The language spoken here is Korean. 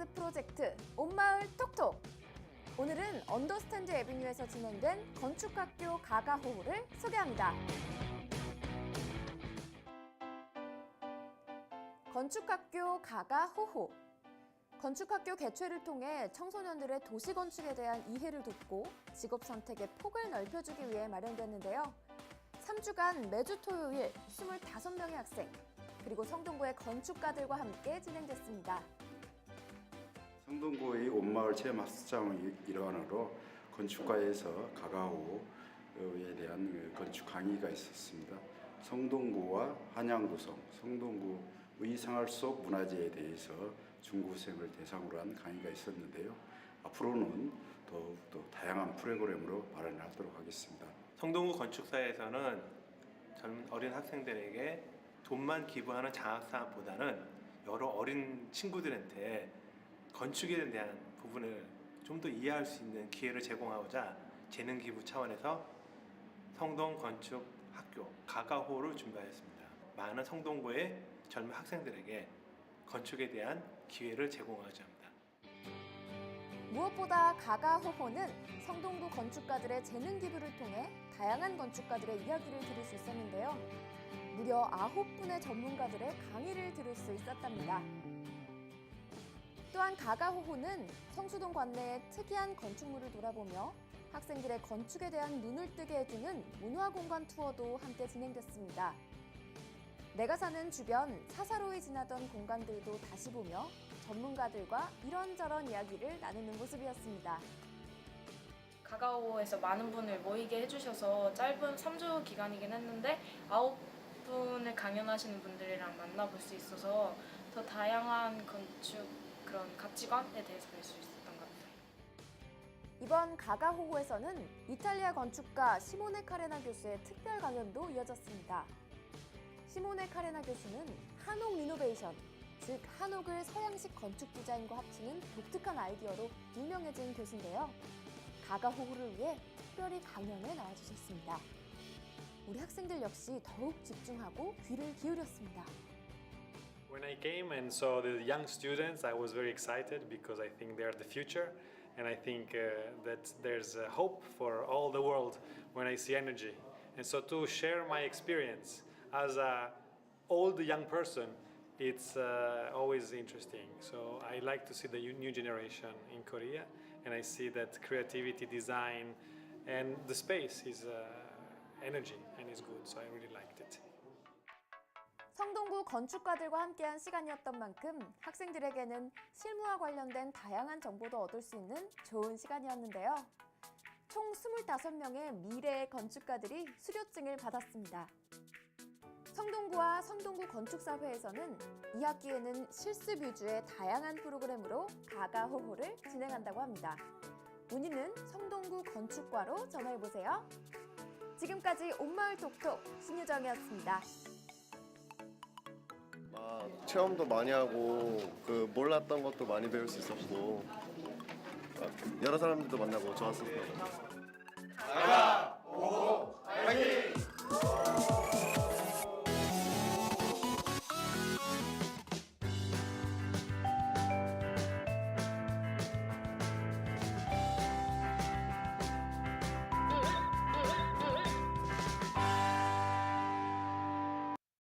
바이오막스 프로젝트 온마을 톡톡 오늘은 언더스탠드 에비뉴에서 진행된 건축학교 가가호호를 소개합니다. 건축학교 가가호호 건축학교 개최를 통해 청소년들의 도시 건축에 대한 이해를 돕고 직업 선택의 폭을 넓혀주기 위해 마련됐는데요. 3주간 매주 토요일 25명의 학생 그리고 성동구의 건축가들과 함께 진행됐습니다. 성동구의 온마을 체험학습장의 일환으로 건축가에서 가가호에 대한 그 건축 강의가 있었습니다. 성동구와 한양구성, 성동구의 생활 속 문화재에 대해서 중고생을 대상으로 한 강의가 있었는데요. 앞으로는 더욱더 다양한 프로그램으로 마련하도록 하겠습니다. 성동구 건축사에서는 젊은 어린 학생들에게 돈만 기부하는 장학사보다는 여러 어린 친구들한테 건축에 대한 부분을 좀 더 이해할 수 있는 기회를 제공하고자 재능 기부 차원에서 성동 건축 학교 가가호를 준비하였습니다. 많은 성동구의 젊은 학생들에게 건축에 대한 기회를 제공하고자 합니다. 무엇보다 가가호호는 성동구 건축가들의 재능 기부를 통해 다양한 건축가들의 이야기를 들을 수 있었는데요. 무려 아홉 분의 전문가들의 강의를 들을 수 있었답니다. 또한 가가호호는 성수동 관내의 특이한 건축물을 돌아보며 학생들의 건축에 대한 눈을 뜨게 해주는 문화공간 투어도 함께 진행됐습니다. 내가 사는 주변 사사로이 지나던 공간들도 다시 보며 전문가들과 이런저런 이야기를 나누는 모습이었습니다. 가가오에서 많은 분을 모이게 해주셔서 짧은 3주 기간이긴 했는데 아홉 분을 강연하시는 분들이랑 만나볼 수 있어서 더 다양한 건축 그런 가치관에 대해서 볼수 있었던 것 같아요. 이번 가가호호에서는 이탈리아 건축가 시모네 카레나 교수의 특별 강연도 이어졌습니다. 시모네 카레나 교수는 한옥 리노베이션, 즉 한옥을 서양식 건축 디자인과 합치는 독특한 아이디어로 유명해진 교수인데요. 가가호호를 위해 특별히 강연에 나와주셨습니다. 우리 학생들 역시 더욱 집중하고 귀를 기울였습니다. When I came and saw the young students, I was very excited because I think they're the future, and I think uh, that there's hope for all the world when I see energy. And so to share my experience as a old young person, it's uh, always interesting. So I like to see the new generation in Korea, and I see that creativity, design, and the space is uh, energy and is good. So I really liked it. 성동구 건축가들과 함께한 시간이었던 만큼 학생들에게는 실무와 관련된 다양한 정보도 얻을 수 있는 좋은 시간이었는데요. 총 25명의 미래의 건축가들이 수료증을 받았습니다. 성동구와 성동구 건축사회에서는 이 학기에는 실습 위주의 다양한 프로그램으로 가가호호를 진행한다고 합니다. 문의는 성동구 건축과로 전화해보세요. 지금까지 온마을 톡톡 신유정이었습니다. 아, 체험도 많이 하고 그 몰랐던 것도 많이 배울 수 있었고 아, 여러 사람들도 만나고 좋았었어요. 화이팅!